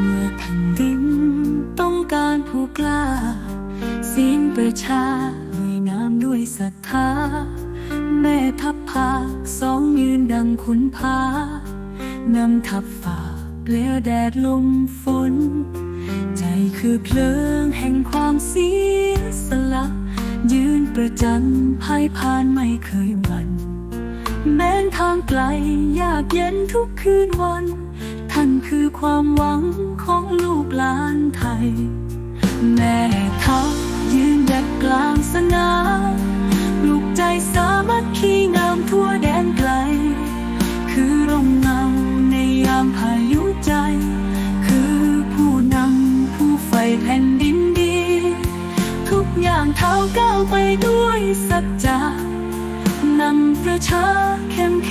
เมื่อแผ่นดินต้องการผู้กล้าเสียงประชาลุยน้ำด้วยศรัทธา แม่ทัพภาคสองยืนดังขุนพานำทัพฝ่าเปลวแดดลมฝน ใจคือเพลิงแห่งความเสียสละ ยืนประจันภัยผ่านไม่เคยหวั่น แม้นทางไกลยากเย็นทุกคืนวัน ท่านคือความหวังของลูกหลานไทย แม่ทัพยืนแดดกลางสนามลุกใจสามัคคีงามทั่วแดนไกล คือร่มเงาในยามพายุใจ คือผู้นำผู้ใฝ่แผ่นดินดี ทุกอย่างเท้าก้าวไปด้วยสัจจะนำประชาเข้มแ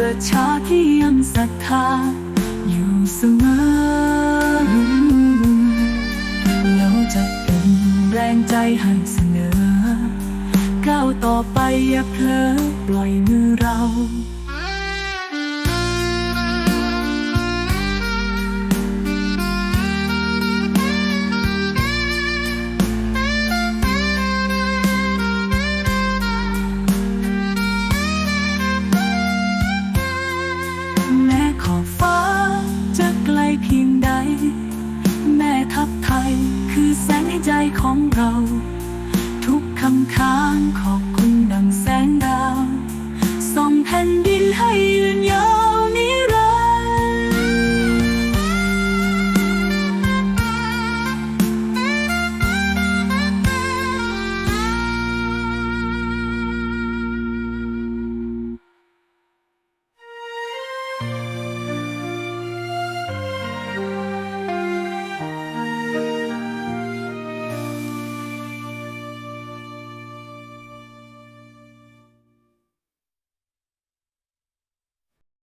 ประชาที่ยังศรัทธาอยู่เสมอเราจะเป็นแรงใจให้เสนอ ก้าวต่อไปอย่าเพลอปล่อยมือเรา เรา ทุกคำค้างขอบคุณ